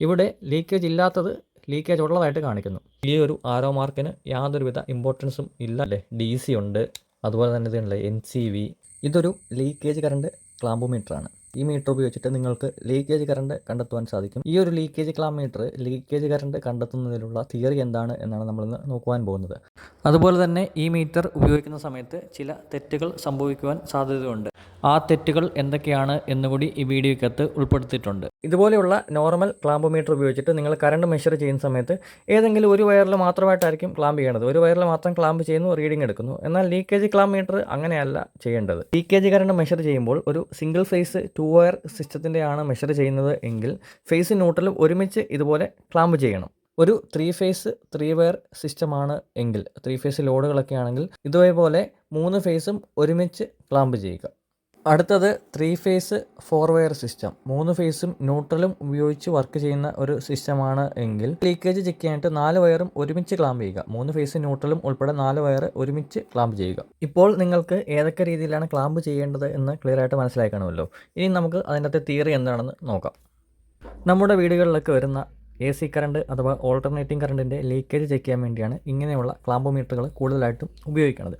ഇവിടെ ലീക്കേജ് ഇല്ലാത്തത് ലീക്കേജ് ഉള്ളതായിട്ട് കാണിക്കുന്നു. ഈ ഒരു ആരോ മാർക്കിന് യാതൊരുവിധ ഇമ്പോർട്ടൻസും ഇല്ല. അല്ലേ? ഡി സി ഉണ്ട്. അതുപോലെ തന്നെ ഇതുണ്ട് എൻ സി വി ഇതൊരു ലീക്കേജ് കറണ്ട് ക്ലാമ്പോമീറ്ററാണ് ഈ മീറ്റർ ഉപയോഗിച്ചിട്ട് നിങ്ങൾക്ക് ലീക്കേജ് കറണ്ട് കണ്ടെത്തുവാൻ സാധിക്കും. ഈ ഒരു leakage clamp meter leakage current കണ്ടെത്തുന്നതിലുള്ള theory എന്താണ് എന്നാണ് നമ്മളിന്ന് നോക്കുവാൻ പോകുന്നത്. അതുപോലെ തന്നെ ഈ മീറ്റർ ഉപയോഗിക്കുന്ന സമയത്ത് ചില തെറ്റുകൾ സംഭവിക്കുവാൻ സാധ്യതയുണ്ട്. ആ തെറ്റുകൾ എന്തൊക്കെയാണ് എന്നുകൂടി ഈ വീഡിയോയ്ക്കകത്ത് ഉൾപ്പെടുത്തിയിട്ടുണ്ട്. ഇതുപോലെയുള്ള നോർമൽ ക്ലാമ്പ് മീറ്റർ ഉപയോഗിച്ചിട്ട് നിങ്ങൾ കറണ്ട് മെഷർ ചെയ്യുന്ന സമയത്ത് ഏതെങ്കിലും ഒരു വയറിൽ മാത്രമായിട്ടായിരിക്കും ക്ലാമ്പ് ചെയ്യേണ്ടത്. ഒരു വയറിൽ മാത്രം ക്ലാമ്പ് ചെയ്യുന്നു റീഡിംഗ് എടുക്കുന്നു. എന്നാൽ ലീക്കേജ് ക്ലാമ്പോമീറ്റർ അങ്ങനെയല്ല ചെയ്യേണ്ടത്. ലീക്കേജ് കറണ്ട് മെഷർ ചെയ്യുമ്പോൾ ഒരു സിംഗിൾ ഫേസ് ടു വയർ സിസ്റ്റത്തിന്റെയാണ് മെഷർ ചെയ്യുന്നത് എങ്കിൽ ഫേസ് ന്യൂട്രലും ഒരുമിച്ച് ഇതുപോലെ ക്ലാമ്പ് ചെയ്യണം. ഒരു ത്രീ ഫേസ് ത്രീ വയർ സിസ്റ്റമാണ് എങ്കിൽ ത്രീ ഫേസ് ലോഡുകളൊക്കെ ആണെങ്കിൽ ഇതേപോലെ മൂന്ന് ഫേസും ഒരുമിച്ച് ക്ലാമ്പ് ചെയ്യുക. അടുത്തത് three phase four wire system മൂന്ന് ഫേസും ന്യൂട്രലും ഉപയോഗിച്ച് വർക്ക് ചെയ്യുന്ന ഒരു സിസ്റ്റമാണ് എങ്കിൽ ലീക്കേജ് ചെക്ക് ചെയ്യാനായിട്ട് നാല് വയറും ഒരുമിച്ച് ക്ലാമ്പ് ചെയ്യുക. മൂന്ന് ഫേസ് ന്യൂട്രലും ഉൾപ്പെടെ നാല് വയർ ഒരുമിച്ച് ക്ലാമ്പ് ചെയ്യുക. ഇപ്പോൾ നിങ്ങൾക്ക് ഏതൊക്കെ രീതിയിലാണ് ക്ലാമ്പ് ചെയ്യേണ്ടത് എന്ന് ക്ലിയർ ആയിട്ട് മനസ്സിലായി കാണുമല്ലോ ഇനി നമുക്ക് അതിന്റെ തിയറി എന്താണെന്ന് നോക്കാം. നമ്മുടെ വീടുകളിലൊക്കെ വരുന്ന എ സി കറണ്ട് അഥവാ ഓൾട്ടർനേറ്റിംഗ് കറണ്ടിന്റെ ലീക്കേജ് ചെക്ക് ചെയ്യാൻ വേണ്ടിയാണ് ഇങ്ങനെയുള്ള ക്ലാമ്പ് മീറ്ററുകൾ കൂടുതലായിട്ടും ഉപയോഗിക്കുന്നത്.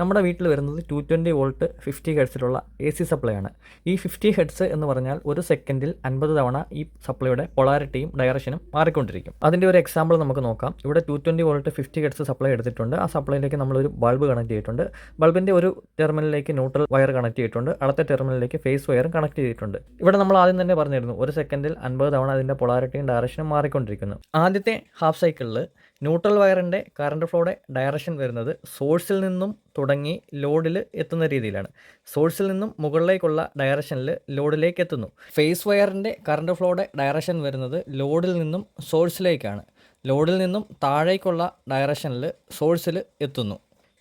നമ്മുടെ വീട്ടിൽ വരുന്നത് ടു ട്വന്റി വോൾട്ട് ഫിഫ്റ്റി ഹെഡ്സിലുള്ള എ സി സപ്ലൈ ആണ്. ഈ ഫിഫ്റ്റി ഹെഡ്സ് എന്ന് പറഞ്ഞാൽ ഒരു സെക്കൻഡിൽ അൻപത് തവണ ഈ സപ്ലൈയുടെ പൊളാരിറ്റിയും ഡയറക്ഷനും മാറിക്കൊണ്ടിരിക്കും. അതിന്റെ ഒരു എക്സാമ്പിൾ നമുക്ക് നോക്കാം. ഇവിടെ two twenty volt fifty hertz supply എടുത്തിട്ടുണ്ട്. ആ സപ്ലൈയിലേക്ക് നമ്മളൊരു ബൾബ് കണക്ട് ചെയ്തിട്ടുണ്ട്. ബൾബിന്റെ ഒരു ടെർമിനലിലേക്ക് ന്യൂട്രൽ വയർ കണക്ട് ചെയ്തിട്ടുണ്ട്. അടുത്ത ടെർമിനലിലേക്ക് ഫേസ് വയറും കണക്ട് ചെയ്തിട്ടുണ്ട്. ഇവിടെ നമ്മൾ ആദ്യം തന്നെ പറഞ്ഞിരുന്നു ഒരു സെക്കൻഡിൽ അൻപത് തവണ അതിന്റെ പൊളാരിറ്റിയും ഡയറക്ഷനും മാറിക്കൊണ്ടിരിക്കുന്നു. ആദ്യത്തെ ഹാഫ് സൈക്കിളിൽ ന്യൂട്രൽ വയറിന്റെ കറണ്ട് ഫ്ലോയുടെ ഡയറക്ഷൻ വരുന്നത് സോഴ്സിൽ നിന്നും തുടങ്ങി ലോഡിൽ എത്തുന്ന രീതിയിലാണ്. സോഴ്സിൽ നിന്നും മുകളിലേക്കുള്ള ഡയറക്ഷനിൽ ലോഡിലേക്ക് എത്തുന്നു. ഫേസ് വയറിന്റെ കറണ്ട് ഫ്ലോയുടെ ഡയറക്ഷൻ വരുന്നത് ലോഡിൽ നിന്നും സോഴ്സിലേക്കാണ്. ലോഡിൽ നിന്നും താഴേക്കുള്ള ഡയറക്ഷനിൽ സോഴ്സിൽ എത്തുന്നു.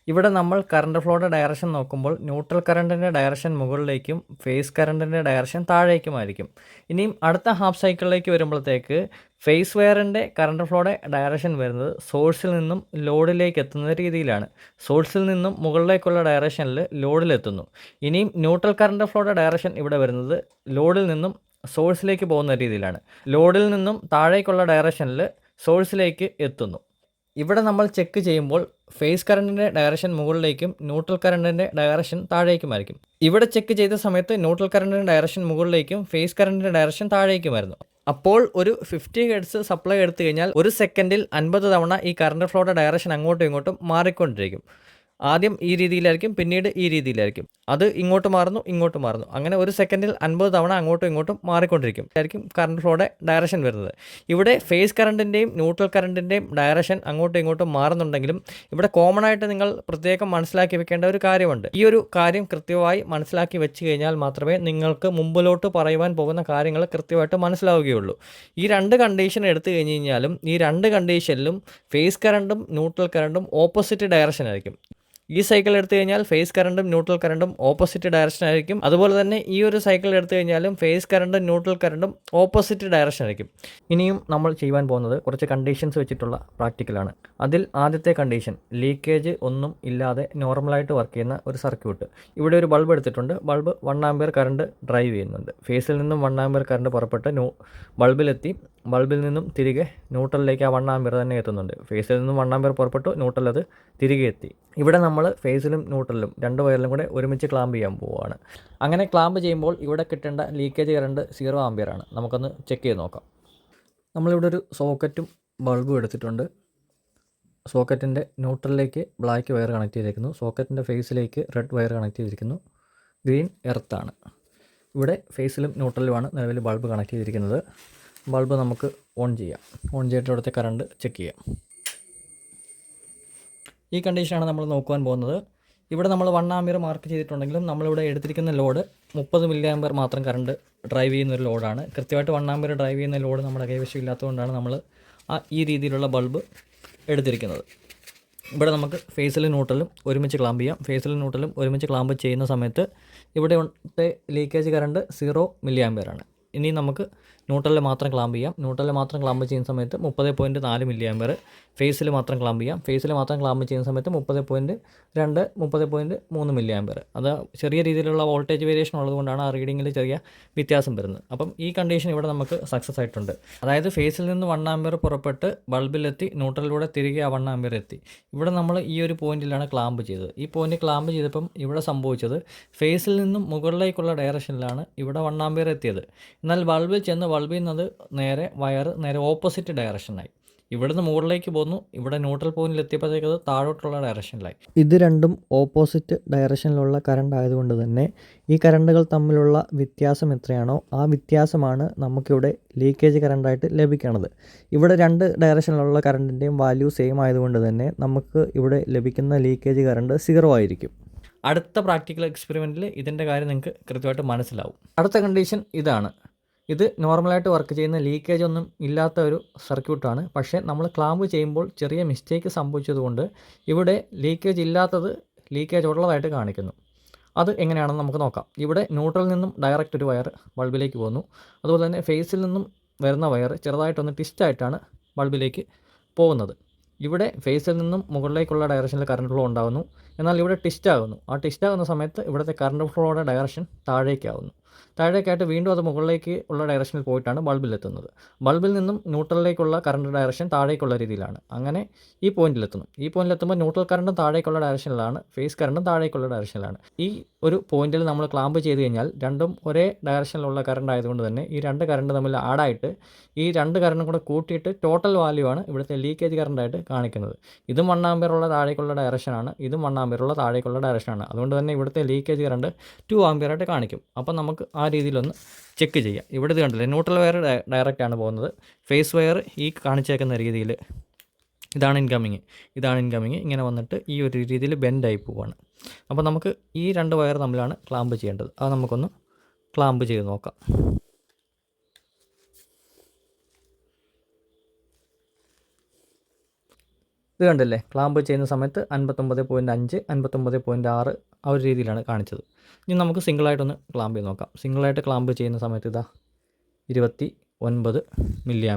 ഇവിടെ നമ്മൾ കറണ്ട് ഫ്ലോയുടെ ഡയറക്ഷൻ നോക്കുമ്പോൾ ന്യൂട്രൽ കറണ്ടിന്റെ ഡയറക്ഷൻ മുകളിലേക്കും ഫേസ് കറണ്ടിന്റെ ഡയറക്ഷൻ താഴേക്കുമായിരിക്കും. ഇനിയും അടുത്ത ഹാഫ് സൈക്കിളിലേക്ക് വരുമ്പോഴത്തേക്ക് ഫേസ് വെയറിന്റെ കറണ്ട് ഫ്ലോയുടെ ഡയറക്ഷൻ വരുന്നത് സോഴ്സിൽ നിന്നും ലോഡിലേക്ക് എത്തുന്ന രീതിയിലാണ്. സോഴ്സിൽ നിന്നും മുകളിലേക്കുള്ള ഡയറക്ഷനിൽ ലോഡിലെത്തുന്നു ഇനിയും ന്യൂട്രൽ കറണ്ട് ഫ്ലോയുടെ ഡയറക്ഷൻ ഇവിടെ വരുന്നത് ലോഡിൽ നിന്നും സോഴ്സിലേക്ക് പോകുന്ന രീതിയിലാണ്. ലോഡിൽ നിന്നും താഴേക്കുള്ള ഡയറക്ഷനിൽ സോഴ്സിലേക്ക് എത്തുന്നു. ഇവിടെ നമ്മൾ ചെക്ക് ചെയ്യുമ്പോൾ ഫേസ് കറണ്ടിന്റെ ഡയറക്ഷൻ മുകളിലേക്കും ന്യൂട്രൽ കറണ്ടിന്റെ ഡയറക്ഷൻ താഴേക്കുമായിരിക്കും. ഇവിടെ ചെക്ക് ചെയ്ത സമയത്ത് ന്യൂട്രൽ കറണ്ടിന്റെ ഡയറക്ഷൻ മുകളിലേക്കും ഫേസ് കറണ്ടിന്റെ ഡയറക്ഷൻ താഴേക്കുമായിരുന്നു. അപ്പോൾ ഒരു ഫിഫ്റ്റി ഹെഡ്സ് സപ്ലൈ എടുത്തു കഴിഞ്ഞാൽ ഒരു സെക്കൻഡിൽ അൻപത് തവണ ഈ കറണ്ട് ഫ്ലോയുടെ ഡയറക്ഷൻ അങ്ങോട്ടും ഇങ്ങോട്ടും മാറിക്കൊണ്ടിരിക്കും. ആദ്യം ഈ രീതിയിലായിരിക്കും പിന്നീട് ഈ രീതിയിലായിരിക്കും. അത് ഇങ്ങോട്ട് മാറുന്നു ഇങ്ങോട്ട് മാറുന്നു. അങ്ങനെ ഒരു സെക്കൻഡിൽ അൻപത് തവണ അങ്ങോട്ടും ഇങ്ങോട്ടും മാറിക്കൊണ്ടിരിക്കും. ആയിരിക്കും കറണ്ട് ഫ്ലോയുടെ ഡയറക്ഷൻ വരുന്നത്. ഇവിടെ ഫേസ് കറണ്ടിന്റെയും ന്യൂട്രൽ കറണ്ടിന്റെയും ഡയറക്ഷൻ അങ്ങോട്ടും ഇങ്ങോട്ടും മാറുന്നുണ്ടെങ്കിലും ഇവിടെ കോമൺ ആയിട്ട് നിങ്ങൾ പ്രത്യേകം മനസ്സിലാക്കി വെക്കേണ്ട ഒരു കാര്യമുണ്ട്. ഈ ഒരു കാര്യം കൃത്യമായി മനസ്സിലാക്കി വെച്ച് കഴിഞ്ഞാൽ മാത്രമേ നിങ്ങൾക്ക് മുമ്പിലോട്ട് പറയുവാൻ പോകുന്ന കാര്യങ്ങൾ കൃത്യമായിട്ട് മനസ്സിലാവുകയുള്ളൂ. ഈ രണ്ട് കണ്ടീഷൻ എടുത്തു കഴിഞ്ഞ് കഴിഞ്ഞാലും ഈ രണ്ട് കണ്ടീഷനിലും ഫേസ് കറണ്ടും ന്യൂട്രൽ കറണ്ടും ഓപ്പോസിറ്റ് ഡയറക്ഷൻ ആയിരിക്കും. ഈ സൈക്കിൾ എടുത്തു കഴിഞ്ഞാൽ ഫേസ് കറണ്ടും ന്യൂട്രൽ കറണ്ടും ഓപ്പോസിറ്റ് ഡയറക്ഷൻ ആയിരിക്കും. അതുപോലെ തന്നെ ഈ ഒരു സൈക്കിൾ എടുത്തു കഴിഞ്ഞാലും ഫേസ് കറണ്ടും ന്യൂട്രൽ കറണ്ടും ഓപ്പോസിറ്റ് ഡയറക്ഷൻ ആയിരിക്കും. ഇനിയും നമ്മൾ ചെയ്യുവാൻ പോകുന്നത് കുറച്ച് കണ്ടീഷൻസ് വെച്ചിട്ടുള്ള പ്രാക്ടിക്കലാണ് അതിൽ ആദ്യത്തെ കണ്ടീഷൻ ലീക്കേജ് ഒന്നും ഇല്ലാതെ നോർമലായിട്ട് വർക്ക് ചെയ്യുന്ന ഒരു സർക്യൂട്ട് ഇവിടെ ഒരു ബൾബ് എടുത്തിട്ടുണ്ട്. Bulb one ampere current drive ചെയ്യുന്നുണ്ട്. ഫേസിൽ നിന്നും വൺ ആംബിയർ കറണ്ട് പുറപ്പെട്ട് ബൾബിലെത്തി ബൾബിൽ നിന്നും തിരികെ ന്യൂട്രലിലേക്ക് ആ വൺ ആംബിയർ തന്നെ എത്തുന്നുണ്ട്. ഫേസിൽ നിന്നും വൺ ആംബിയർ പുറപ്പെട്ടു ന്യൂട്രൽ അത് തിരികെ എത്തി. ഇവിടെ നമ്മൾ ഫേസിലും ന്യൂട്രലിലും രണ്ട് വയറിലും കൂടെ ഒരുമിച്ച് ക്ലാമ്പ് ചെയ്യാൻ പോവുകയാണ്. അങ്ങനെ ക്ലാമ്പ് ചെയ്യുമ്പോൾ ഇവിടെ കിട്ടേണ്ട ലീക്കേജ് കറണ്ട് സീറോ ആണ്. നമുക്കൊന്ന് ചെക്ക് ചെയ്ത് നോക്കാം. നമ്മളിവിടെ ഒരു സോക്കറ്റും ബൾബും എടുത്തിട്ടുണ്ട്. സോക്കറ്റിന്റെ ന്യൂട്രലിലേക്ക് ബ്ലാക്ക് വയർ കണക്ട് ചെയ്തിരിക്കുന്നു. സോക്കറ്റിന്റെ ഫേസിലേക്ക് റെഡ് വയർ കണക്ട് ചെയ്തിരിക്കുന്നു. ഗ്രീൻ എർത്താണ് ഇവിടെ ഫേസിലും ന്യൂട്രലുമാണ് നിലവിൽ ബൾബ് കണക്ട് ചെയ്തിരിക്കുന്നത്. ബൾബ് നമുക്ക് ഓൺ ചെയ്യാം. ഓൺ ചെയ്തിട്ട് ഇവിടുത്തെ കറണ്ട് ചെക്ക് ചെയ്യാം. ഈ കണ്ടീഷനാണ് നമ്മൾ നോക്കുവാൻ പോകുന്നത്. ഇവിടെ നമ്മൾ വൺ ആമിയർ മാർക്ക് ചെയ്തിട്ടുണ്ടെങ്കിലും നമ്മളിവിടെ എടുത്തിരിക്കുന്ന ലോഡ് മുപ്പത് മില്ലി ആംബിയർ മാത്രം കറണ്ട് ഡ്രൈവ് ചെയ്യുന്ന ഒരു ലോഡാണ്. കൃത്യമായിട്ട് വൺ ആമിയർ ഡ്രൈവ് ചെയ്യുന്ന ലോഡ് നമ്മുടെ കൈവശം ഇല്ലാത്തതുകൊണ്ടാണ് നമ്മൾ ആ ഈ രീതിയിലുള്ള ബൾബ് എടുത്തിരിക്കുന്നത്. ഇവിടെ നമുക്ക് ഫേസിലും ന്യൂട്രലും ഒരുമിച്ച് ക്ലാമ്പ് ചെയ്യാം. ഫേസിലും ന്യൂട്രലും ഒരുമിച്ച് ക്ലാമ്പ് ചെയ്യുന്ന സമയത്ത് ഇവിടെ ലീക്കേജ് കറണ്ട് സീറോ മില്ലി ആണ്. ഇനി നമുക്ക് ന്യൂട്രലിൽ മാത്രം ക്ലാമ്പ് ചെയ്യാം. ന്യൂട്രലിൽ മാത്രം ക്ലാമ്പ് ചെയ്യുന്ന സമയത്ത് മുപ്പത് പോയിന്റ് നാല് മില്ലി ആമ്പർ ഫേസിൽ മാത്രം ക്ലാമ്പ് ചെയ്യാം. ഫേസിൽ മാത്രം ക്ലാമ്പ് ചെയ്യുന്ന സമയത്ത് മുപ്പത് പോയിന്റ് രണ്ട് മുപ്പത് പോയിന്റ് മൂന്ന് മില്ലി ആമ്പർ അത് ചെറിയ രീതിയിലുള്ള വോൾട്ടേജ് വേരിയേഷൻ ഉള്ളതുകൊണ്ടാണ് ആ റീഡിങ്ങിൽ ചെറിയ വ്യത്യാസം വരുന്നത്. അപ്പം ഈ കണ്ടീഷൻ ഇവിടെ നമുക്ക് സക്സസ് ആയിട്ടുണ്ട്. അതായത് ഫേസിൽ നിന്ന് വൺ ആമ്പർ പുറപ്പെട്ട് ബൾബിലെത്തി ന്യൂട്രലിലൂടെ തിരികെ ആ വൺ ആമ്പർ എത്തി. ഇവിടെ നമ്മൾ ഈ ഒരു പോയിന്റിലാണ് ക്ലാമ്പ് ചെയ്തത്. ഈ പോയിന്റ് ക്ലാമ്പ് ചെയ്തപ്പം ഇവിടെ സംഭവിച്ചത് ഫേസിൽ നിന്നും മുകളിലേക്കുള്ള ഡയറക്ഷനിലാണ് ഇവിടെ വൺ ആമ്പർ എത്തിയത്. എന്നാൽ ബൾബിൽ ചെന്ന് ബൾബിൽ ചെയ്യുന്നത് നേരെ വയർ നേരെ ഓപ്പോസിറ്റ് ഡയറക്ഷനായി ഇവിടുന്ന് മുകളിലേക്ക് പോന്നു. ഇവിടെ ന്യൂട്രൽ പോയിന്റിൽ എത്തിയപ്പോഴത്തേക്ക് അത് താഴോട്ടുള്ള ഡയറക്ഷനിലായി. ഇത് രണ്ടും ഓപ്പോസിറ്റ് ഡയറക്ഷനിലുള്ള കറണ്ട് ആയതുകൊണ്ട് തന്നെ ഈ കറണ്ടുകൾ തമ്മിലുള്ള വ്യത്യാസം എത്രയാണോ ആ വ്യത്യാസമാണ് നമുക്കിവിടെ ലീക്കേജ് കറണ്ടായിട്ട് ലഭിക്കുന്നത് ഇവിടെ രണ്ട് ഡയറക്ഷനിലുള്ള കറണ്ടിന്റെയും വാല്യൂ സെയിം ആയതുകൊണ്ട് തന്നെ നമുക്ക് ഇവിടെ ലഭിക്കുന്ന ലീക്കേജ് കറണ്ട് സീറോ ആയിരിക്കും. അടുത്ത പ്രാക്ടിക്കൽ എക്സ്പെരിമെന്റിൽ ഇതിന്റെ കാര്യം നിങ്ങൾക്ക് കൃത്യമായിട്ട് മനസ്സിലാവും. അടുത്ത കണ്ടീഷൻ ഇതാണ്. ഇത് നോർമലായിട്ട് വർക്ക് ചെയ്യുന്ന ലീക്കേജ് ഒന്നും ഇല്ലാത്ത ഒരു സർക്യൂട്ടാണ്. പക്ഷേ നമ്മൾ ക്ലാമ്പ് ചെയ്യുമ്പോൾ ചെറിയ മിസ്റ്റേക്ക് സംഭവിച്ചതുകൊണ്ട് ഇവിടെ ലീക്കേജ് ഇല്ലാത്തത് ലീക്കേജ് ഉള്ളതായിട്ട് കാണിക്കുന്നു. അത് എങ്ങനെയാണെന്ന് നമുക്ക് നോക്കാം. ഇവിടെ ന്യൂട്രലിൽ നിന്നും ഡയറക്റ്റ് ഒരു വയർ ബൾബിലേക്ക് പോകുന്നു അതുപോലെ തന്നെ ഫേസിൽ നിന്നും വരുന്ന വയർ ചെറുതായിട്ടൊന്ന് ട്വിസ്റ്റായിട്ടാണ് ബൾബിലേക്ക് പോകുന്നത്. ഇവിടെ ഫേസിൽ നിന്നും മുകളിലേക്കുള്ള ഡയറക്ഷനിൽ കറണ്ട് ഫ്ലോ ഉണ്ടാകുന്നു. എന്നാൽ ഇവിടെ ട്വിസ്റ്റ് ആകുന്നു. ആ ട്വിസ്റ്റ് ആകുന്ന സമയത്ത് ഇവിടുത്തെ കറണ്ട് ഫ്ലോയുടെ ഡയറക്ഷൻ താഴേക്കാവുന്നു. താഴേക്കായിട്ട് വീണ്ടും അത് മുകളിലേക്ക് ഉള്ള ഡയറക്ഷനിൽ പോയിട്ടാണ് ബൾബിൽ എത്തുന്നത് ബൾബിൽ നിന്നും ന്യൂട്രലിലേക്കുള്ള കറണ്ട് ഡയറക്ഷൻ താഴേക്കുള്ള രീതിയിലാണ്. അങ്ങനെ ഈ പോയിന്റിലെത്തുന്നു ഈ പോയിന്റിലെത്തുമ്പോൾ ന്യൂട്രൽ കറണ്ടും താഴേക്കുള്ള ഡയറക്ഷനിലാണ് ഫേസ് കറണ്ടും താഴേക്കുള്ള ഡയറക്ഷനിലാണ് ഈ ഒരു പോയിന്റിൽ നമ്മൾ ക്ലാമ്പ് ചെയ്ത് കഴിഞ്ഞാൽ രണ്ടും ഒരേ ഡയറക്ഷനിലുള്ള കറണ്ട് ആയതുകൊണ്ട് തന്നെ ഈ രണ്ട് കറണ്ട് തമ്മിൽ ആഡായിട്ട് ഈ രണ്ട് കറണ്ടും കൂടെ കൂട്ടിയിട്ട് ടോട്ടൽ വാല്യൂ ആണ് ഇവിടുത്തെ ലീക്കേജ് കറണ്ടായിട്ട് കാണിക്കുന്നത്. ഇതും വൺ ആംബിയറുള്ള താഴേക്കുള്ള ഡയറക്ഷനാണ് ഇതും വൺ ആംബിയറുള്ള താഴേക്കുള്ള ഡയറക്ഷനാണ് അതുകൊണ്ട് തന്നെ ഇവിടുത്തെ ലീക്കേജ് കറണ്ട് ടു ആയിട്ട് കാണിക്കും. അപ്പോൾ നമുക്ക് ആ രീതിയിലൊന്ന് ചെക്ക് ചെയ്യാം. ഇവിടെ ഇത് കണ്ടില്ലേ ന്യൂട്രൽ വയർ ഡയറക്റ്റ് ആണ് പോകുന്നത്. ഫേസ് വയർ ഈ കാണിച്ചേക്കുന്ന രീതിയിൽ ഇതാണ് ഇൻകമ്മിങ് ഇതാണ് ഇൻകമ്മിങ് ഇങ്ങനെ വന്നിട്ട് ഈ ഒരു രീതിയിൽ ബെൻഡായി പോവാണ്. അപ്പോൾ നമുക്ക് ഈ രണ്ട് വയർ തമ്മിലാണ് ക്ലാമ്പ് ചെയ്യേണ്ടത്. അത് നമുക്കൊന്ന് ക്ലാമ്പ് ചെയ്ത് നോക്കാം. ഇത് കണ്ടില്ലേ? ക്ലാമ്പ് ചെയ്യുന്ന സമയത്ത് അൻപത്തൊമ്പത് പോയിന്റ് അഞ്ച് അൻപത്തൊമ്പത് പോയിന്റ് ആറ് ആ ഒരു രീതിയിലാണ് കാണിച്ചത്. ഇനി നമുക്ക് സിംഗിളായിട്ടൊന്ന് ക്ലാമ്പ് ചെയ്ത് നോക്കാം. സിംഗിളായിട്ട് ക്ലാമ്പ് ചെയ്യുന്ന സമയത്ത് ഇതാ ഇരുപത്തി ഒൻപത് മില്ലി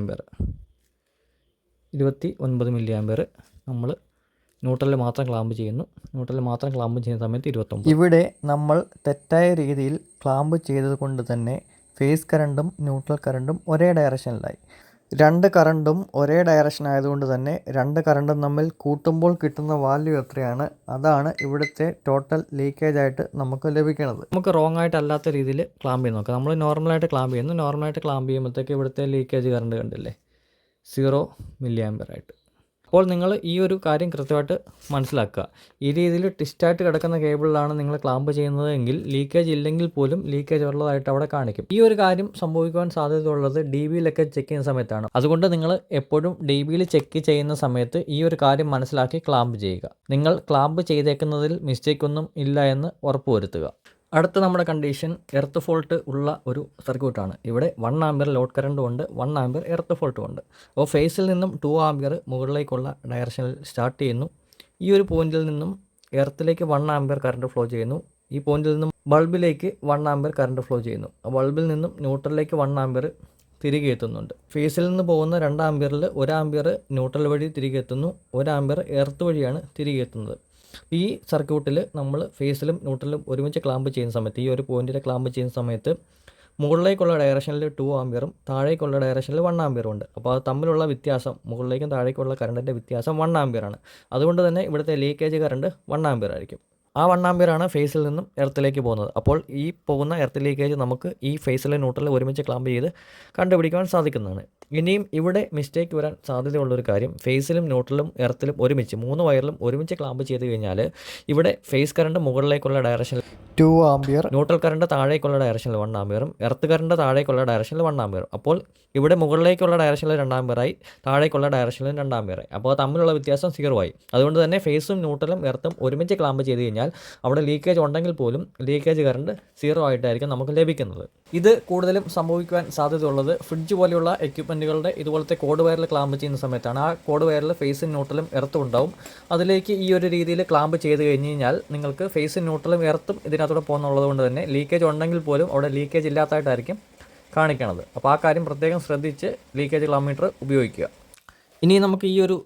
ഇരുപത്തി ഒൻപത് മില്ലി ആമ്പയർ നമ്മൾ ന്യൂട്രലിൽ മാത്രം ക്ലാമ്പ് ചെയ്യുന്നു. ന്യൂട്രലിൽ മാത്രം ക്ലാമ്പ് ചെയ്യുന്ന സമയത്ത് ഇരുപത്തൊമ്പത്. ഇവിടെ നമ്മൾ തെറ്റായ രീതിയിൽ ക്ലാമ്പ് ചെയ്തത് കൊണ്ട് തന്നെ ഫേസ് കറണ്ടും ന്യൂട്രൽ കറണ്ടും ഒരേ ഡയറക്ഷനിലായി രണ്ട് കറണ്ടും ഒരേ ഡയറക്ഷൻ ആയതുകൊണ്ട് തന്നെ രണ്ട് കറണ്ടും തമ്മിൽ കൂട്ടുമ്പോൾ കിട്ടുന്ന വാല്യൂ എത്രയാണ്? അതാണ് ഇവിടുത്തെ ടോട്ടൽ ലീക്കേജ് ആയിട്ട് നമുക്ക് ലഭിക്കുന്നത്. നമുക്ക് റോങ് ആയിട്ട് അല്ലാത്ത രീതിയിൽ ക്ലാമ്പ് ചെയ്ത് നോക്കാം. നമ്മൾ നോർമലായിട്ട് ക്ലാമ്പ് ചെയ്യുന്നു. നോർമലായിട്ട് ക്ലാമ്പ് ചെയ്യുമ്പോഴത്തേക്ക് ഇവിടുത്തെ ലീക്കേജ് കറണ്ട് കണ്ടില്ലേ? സീറോ മില്ലി ആയിട്ട്. അപ്പോൾ നിങ്ങൾ ഈ ഒരു കാര്യം കൃത്യമായിട്ട് മനസ്സിലാക്കുക. ഈ രീതിയിൽ ട്വിസ്റ്റായിട്ട് കിടക്കുന്ന കേബിളിലാണ് നിങ്ങൾ ക്ലാമ്പ് ചെയ്യുന്നത് എങ്കിൽ ലീക്കേജ് ഇല്ലെങ്കിൽ പോലും ലീക്കേജ് ഉള്ളതായിട്ട് അവിടെ കാണിക്കും. ഈ ഒരു കാര്യം സംഭവിക്കുവാൻ സാധ്യതയുള്ളത് ഡി ബിയിലൊക്കെ ചെക്ക് ചെയ്യുന്ന സമയത്താണ്. അതുകൊണ്ട് നിങ്ങൾ എപ്പോഴും ഡി ബിയിൽ ചെക്ക് ചെയ്യുന്ന സമയത്ത് ഈ ഒരു കാര്യം മനസ്സിലാക്കി ക്ലാമ്പ് ചെയ്യുക. നിങ്ങൾ ക്ലാമ്പ് ചെയ്തേക്കുന്നതിൽ മിസ്റ്റേക്ക് ഒന്നും ഇല്ല എന്ന് ഉറപ്പുവരുത്തുക. അടുത്ത നമ്മുടെ കണ്ടീഷൻ എർത്ത് ഫോൾട്ട് ഉള്ള ഒരു സർക്യൂട്ടാണ് ഇവിടെ വൺ ആംബിയർ ലോഡ് കറണ്ടും ഉണ്ട് വൺ ആംബിയർ എർത്ത് ഫോൾട്ടും ഉണ്ട്. അപ്പോൾ ഫേസിൽ നിന്നും ടു ആംബിയർ മുകളിലേക്കുള്ള ഡയറക്ഷനിൽ സ്റ്റാർട്ട് ചെയ്യുന്നു. ഈ ഒരു പോയിന്റിൽ നിന്നും എർത്തിലേക്ക് വൺ ആംബിയർ കറണ്ട് ഫ്ലോ ചെയ്യുന്നു. ഈ പോയിന്റിൽ നിന്നും ബൾബിലേക്ക് വൺ ആംബിയർ കറണ്ട് ഫ്ലോ ചെയ്യുന്നു. ബൾബിൽ നിന്നും ന്യൂട്രലിലേക്ക് വൺ ആംബിയർ തിരികെ എത്തുന്നുണ്ട്. ഫേസിൽ നിന്ന് പോകുന്ന രണ്ട് ആംബിയറിൽ ന്യൂട്രൽ വഴി തിരികെ എത്തുന്നു. ഒരു എർത്ത് വഴിയാണ് തിരികെ എത്തുന്നത്. ഈ സർക്യൂട്ടിൽ നമ്മൾ ഫേസിലും ന്യൂട്രലും ഒരുമിച്ച് ക്ലാമ്പ് ചെയ്യുന്ന സമയത്ത് ഈ ഒരു പോയിന്റിൽ ക്ലാമ്പ് ചെയ്യുന്ന സമയത്ത് മുകളിലേക്കുള്ള ഡയറക്ഷനിൽ ടു ആംബിയറും താഴേക്കുള്ള ഡയറക്ഷനിൽ വൺ ആംബിയറും ഉണ്ട്. അപ്പോൾ അത് തമ്മിലുള്ള വ്യത്യാസം മുകളിലേക്കും താഴേക്കുള്ള കറണ്ടിന്റെ വ്യത്യാസം വൺ ആംബിയറാണ് അതുകൊണ്ട് തന്നെ ഇവിടുത്തെ ലീക്കേജ് കറണ്ട് വൺ ആംബിയർ ആയിരിക്കും. ആ വൺ ആംബിയറാണ് ഫേസിൽ നിന്നും എർത്തിലേക്ക് പോകുന്നത്. അപ്പോൾ ഈ പോകുന്ന എർത്ത് ലീക്കേജ് നമുക്ക് ഈ ഫേസിലെ ന്യൂട്രലിൽ ഒരുമിച്ച് ക്ലാമ്പ് ചെയ്ത് കണ്ടുപിടിക്കുവാൻ സാധിക്കുന്നതാണ്. ഇനിയും ഇവിടെ മിസ്റ്റേക്ക് വരാൻ സാധ്യതയുള്ളൊരു കാര്യം ഫേസിലും നോട്ടിലും എർത്തിലും ഒരുമിച്ച് മൂന്ന് വയറിലും ഒരുമിച്ച് ക്ലാമ്പ് ചെയ്ത് കഴിഞ്ഞാൽ ഇവിടെ ഫേസ് കറണ്ട് മുകളിലേക്കുള്ള ഡയറക്ഷനിൽ ടു ആംബിയർ ന്യൂട്രൽ കറണ്ട് താഴേക്കുള്ള ഡയറക്ഷനിൽ വൺ ആംബിയറും എർത്ത് കറണ്ട് താഴേക്കുള്ള ഡയറക്ഷനിൽ വൺ ആംബിയറും അപ്പോൾ ഇവിടെ മുകളിലേക്കുള്ള ഡയറക്ഷനിൽ രണ്ടാം പേറായി താഴേക്കുള്ള ഡയറക്ഷനിൽ രണ്ടാം പേറായി അപ്പോൾ തമ്മിലുള്ള വ്യത്യാസം സീറോ ആയി. അതുകൊണ്ട് തന്നെ ഫേസും ന്യൂട്രലും എർത്തും ഒരുമിച്ച് ക്ലാമ്പ് ചെയ്ത് കഴിഞ്ഞാൽ അവിടെ ലീക്കേജ് ഉണ്ടെങ്കിൽ പോലും ലീക്കേജ് കറണ്ട് സീറോ ആയിട്ടായിരിക്കും നമുക്ക് ലഭിക്കുന്നത്. ഇത് കൂടുതലും സംഭവിക്കുവാൻ സാധ്യതയുള്ളത് ഫ്രിഡ്ജ് പോലെയുള്ള എക്യുപ്മെന്റുകളുടെ ഇതുപോലത്തെ കോഡ് വയറിൽ ക്ലാമ്പ് ചെയ്യുന്ന സമയത്താണ്. ആ കോഡ് വയറിൽ ഫേസ് ന്യൂട്രലും എർത്തും ഉണ്ടാവും. അതിലേക്ക് ഈ ഒരു രീതിയിൽ ക്ലാമ്പ് ചെയ്ത് കഴിഞ്ഞ് കഴിഞ്ഞാൽ നിങ്ങൾക്ക് ഫേസ് ന്യൂട്രലും എർത്തും ഇതിനകത്തൂടെ പോകുന്നുള്ളത് കൊണ്ട് തന്നെ ലീക്കേജ് ഉണ്ടെങ്കിൽ പോലും അവിടെ ലീക്കേജ് ഇല്ലാത്തതായിട്ടായിരിക്കും കാണിക്കണത്. അപ്പോൾ ആ കാര്യം പ്രത്യേകം ശ്രദ്ധിച്ച് ലീക്കേജ് ക്ലാമീറ്റർ ഉപയോഗിക്കുക. ഇനി നമുക്ക് ഈ ഒരു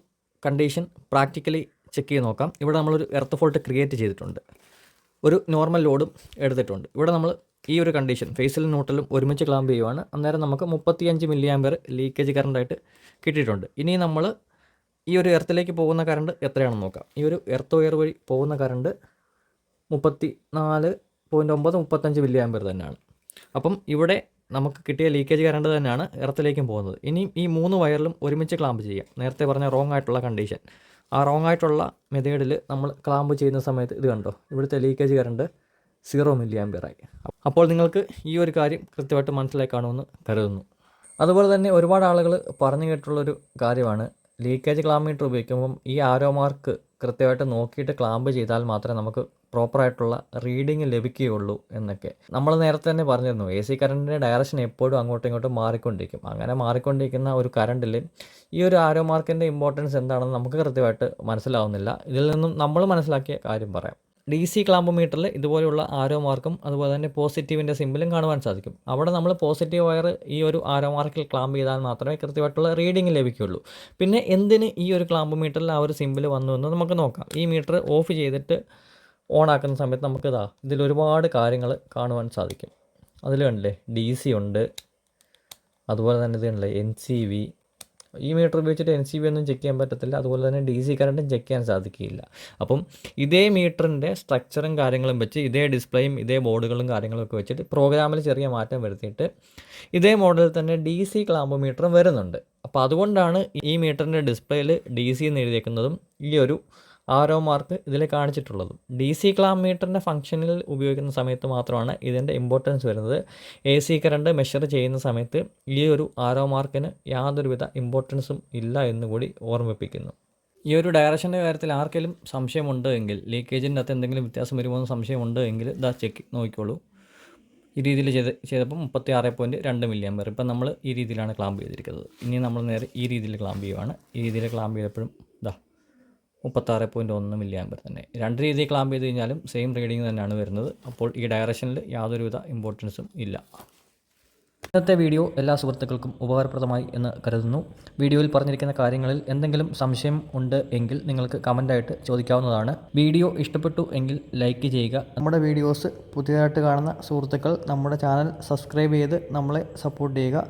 കണ്ടീഷൻ പ്രാക്ടിക്കലി ചെക്ക് ചെയ്ത് നോക്കാം. ഇവിടെ നമ്മളൊരു എർത്ത് ഫോൾട്ട് ക്രിയേറ്റ് ചെയ്തിട്ടുണ്ട്. ഒരു നോർമൽ ലോഡും എടുത്തിട്ടുണ്ട്. ഇവിടെ നമ്മൾ ഈ ഒരു കണ്ടീഷൻ ഫേസിലും നോട്ടിലും ഒരുമിച്ച് ക്ലാമ്പ് ചെയ്യുവാണ്. അന്നേരം നമുക്ക് മുപ്പത്തിയഞ്ച് മില്ലി ആമ്പർ ലീക്കേജ് കറണ്ടായിട്ട് കിട്ടിയിട്ടുണ്ട്. ഇനി നമ്മൾ ഈ ഒരു എർത്തിലേക്ക് പോകുന്ന കറണ്ട് എത്രയാണെന്ന് നോക്കാം. ഈ ഒരു എർത്ത് വയർ വഴി പോകുന്ന കറണ്ട് മുപ്പത്തി നാല് പോയിന്റ് ഒമ്പത് മുപ്പത്തഞ്ച് മില്ലി ആമ്പർ തന്നെയാണ്. അപ്പം ഇവിടെ നമുക്ക് കിട്ടിയ ലീക്കേജ് കറണ്ട് തന്നെയാണ് എർത്തിലേക്കും പോകുന്നത്. ഇനി ഈ മൂന്ന് വയറിലും ഒരുമിച്ച് ക്ലാമ്പ് ചെയ്യാം. നേരത്തെ പറഞ്ഞ റോങ് ആയിട്ടുള്ള കണ്ടീഷൻ ആ റോങ് ആയിട്ടുള്ള മെത്തേഡിൽ നമ്മൾ ക്ലാമ്പ് ചെയ്യുന്ന സമയത്ത് ഇത് കണ്ടോ? ഇവിടുത്തെ ലീക്കേജ് കറണ്ട് സീറോ മില്ലി ആയി. അപ്പോൾ നിങ്ങൾക്ക് ഈ ഒരു കാര്യം കൃത്യമായിട്ട് മനസ്സിലായി കാണുമെന്ന് കരുതുന്നു. അതുപോലെ തന്നെ ഒരുപാട് ആളുകൾ പറഞ്ഞു കേട്ടിട്ടുള്ളൊരു കാര്യമാണ്. ലീക്കേജ് ക്ലാമീറ്റർ ഉപയോഗിക്കുമ്പം ഈ ആരോ മാർക്ക് കൃത്യമായിട്ട് നോക്കിയിട്ട് ക്ലാമ്പ് ചെയ്താൽ മാത്രമേ നമുക്ക് പ്രോപ്പറായിട്ടുള്ള റീഡിങ് ലഭിക്കുകയുള്ളൂ എന്നൊക്കെ. നമ്മൾ നേരത്തെ തന്നെ പറഞ്ഞിരുന്നു എ സി കറണ്ടിന്റെ ഡയറക്ഷൻ എപ്പോഴും അങ്ങോട്ടും ഇങ്ങോട്ടും മാറിക്കൊണ്ടിരിക്കും. അങ്ങനെ മാറിക്കൊണ്ടിരിക്കുന്ന ഒരു കറണ്ടിൽ ഈ ഒരു ആരോ മാർക്കിന്റെ ഇമ്പോർട്ടൻസ് എന്താണെന്ന് നമുക്ക് കൃത്യമായിട്ട് മനസ്സിലാവുന്നില്ല. ഇതിൽ നിന്നും നമ്മൾ മനസ്സിലാക്കിയ കാര്യം പറയാം. ഡി സി ക്ലാമ്പ് ഇതുപോലെയുള്ള ആരോ മാർക്കും അതുപോലെ തന്നെ പോസിറ്റീവിന്റെ സിമ്പിളും കാണുവാൻ സാധിക്കും. അവിടെ നമ്മൾ പോസിറ്റീവ് വയർ ഈ ഒരു ആരോ മാർക്കിൽ ക്ലാമ്പ് ചെയ്താൽ മാത്രമേ കൃത്യമായിട്ടുള്ള റീഡിംഗ് ലഭിക്കുകയുള്ളൂ. പിന്നെ എന്തിന് ഈ ഒരു ക്ലാമ്പ് മീറ്ററിൽ ആ ഒരു സിമ്പിൾ വന്നു എന്ന് നമുക്ക് നോക്കാം. ഈ മീറ്റർ ഓഫ് ചെയ്തിട്ട് ഓൺ ആക്കുന്ന സമയത്ത് നമുക്ക് ഇതാ ഇതിൽ ഒരുപാട് കാര്യങ്ങൾ കാണുവാൻ സാധിക്കും. അതിൽ കണ്ടില്ലേ? ഡി സി ഉണ്ട്. അതുപോലെ തന്നെ ഇത് എൻ സി വി ഈ മീറ്റർ ഉപയോഗിച്ചിട്ട് എൻ സി ബി ഒന്നും ചെക്ക് ചെയ്യാൻ പറ്റത്തില്ല. അതുപോലെ തന്നെ ഡി സി കറണ്ടും ചെക്ക് ചെയ്യാൻ സാധിക്കില്ല അപ്പം ഇതേ മീറ്ററിന്റെ സ്ട്രക്ചറും കാര്യങ്ങളും വെച്ച് ഇതേ ഡിസ്പ്ലേയും ഇതേ ബോർഡുകളും കാര്യങ്ങളും ഒക്കെ വെച്ചിട്ട് പ്രോഗ്രാമിൽ ചെറിയ മാറ്റം വരുത്തിയിട്ട് ഇതേ മോഡലിൽ തന്നെ ഡി സി ക്ലാമ്പ് മീറ്ററും വരുന്നുണ്ട്. അപ്പോൾ അതുകൊണ്ടാണ് ഈ മീറ്ററിന്റെ ഡിസ്പ്ലേയിൽ ഡി സി എന്ന് എഴുതിയേക്കുന്നതും ഈ ഒരു ആരോ മാർക്ക് ഇതിൽ കാണിച്ചിട്ടുള്ളത്. ഡി സി ക്ലാമീറ്ററിന്റെ ഫംഗ്ഷനിൽ ഉപയോഗിക്കുന്ന സമയത്ത് മാത്രമാണ് ഇതിന്റെ ഇമ്പോർട്ടൻസ് വരുന്നത്. എ സി കറണ്ട് മെഷർ ചെയ്യുന്ന സമയത്ത് ഈ ഒരു ആരോ മാർക്കിന് യാതൊരുവിധ ഇമ്പോർട്ടൻസും ഇല്ല എന്നുകൂടി ഓർമ്മിപ്പിക്കുന്നു. ഈ ഒരു ഡയറക്ഷന്റെ കാര്യത്തിൽ ആർക്കെങ്കിലും സംശയമുണ്ട് എങ്കിൽ ലീക്കേജിന്റെ അകത്ത് എന്തെങ്കിലും വ്യത്യാസം വരുമോ എന്ന് സംശയമുണ്ട് എങ്കിൽ ഇതാ ചെക്ക് നോക്കിക്കോളൂ. ഈ രീതിയിൽ ചെയ്ത് ചെയ്തപ്പോൾ മുപ്പത്തി ആറ് പോയിന്റ് രണ്ട് മില്യൺ പേർ ഇപ്പം നമ്മൾ ഈ രീതിയിലാണ് ക്ലാമ്പ് ചെയ്തിരിക്കുന്നത്. ഇനി നമ്മൾ നേരെ ഈ രീതിയിൽ ക്ലാമ്പ് ചെയ്യുവാണ്. ഈ രീതിയിൽ ക്ലാമ്പ് ചെയ്തപ്പോഴും മുപ്പത്താറ് പോയിന്റ് ഒന്ന് മില്ലി ആമ്പർ തന്നെ. രണ്ട് രീതിയിൽ ക്ലാമ്പ് ചെയ്ത് കഴിഞ്ഞാലും സെയിം റീഡിങ് തന്നെയാണ് വരുന്നത്. അപ്പോൾ ഈ ഡയറക്ഷനിൽ യാതൊരുവിധ ഇമ്പോർട്ടൻസും ഇല്ല. ഇന്നത്തെ വീഡിയോ എല്ലാ സുഹൃത്തുക്കൾക്കും ഉപകാരപ്രദമായി എന്ന് കരുതുന്നു. വീഡിയോയിൽ പറഞ്ഞിരിക്കുന്ന കാര്യങ്ങളിൽ എന്തെങ്കിലും സംശയം ഉണ്ട് എങ്കിൽ നിങ്ങൾക്ക് കമന്റായിട്ട് ചോദിക്കാവുന്നതാണ്. വീഡിയോ ഇഷ്ടപ്പെട്ടു എങ്കിൽ ലൈക്ക് ചെയ്യുക. നമ്മുടെ വീഡിയോസ് പുതിയതായിട്ട് കാണുന്ന സുഹൃത്തുക്കൾ നമ്മുടെ ചാനൽ സബ്സ്ക്രൈബ് ചെയ്ത് നമ്മളെ സപ്പോർട്ട് ചെയ്യുക.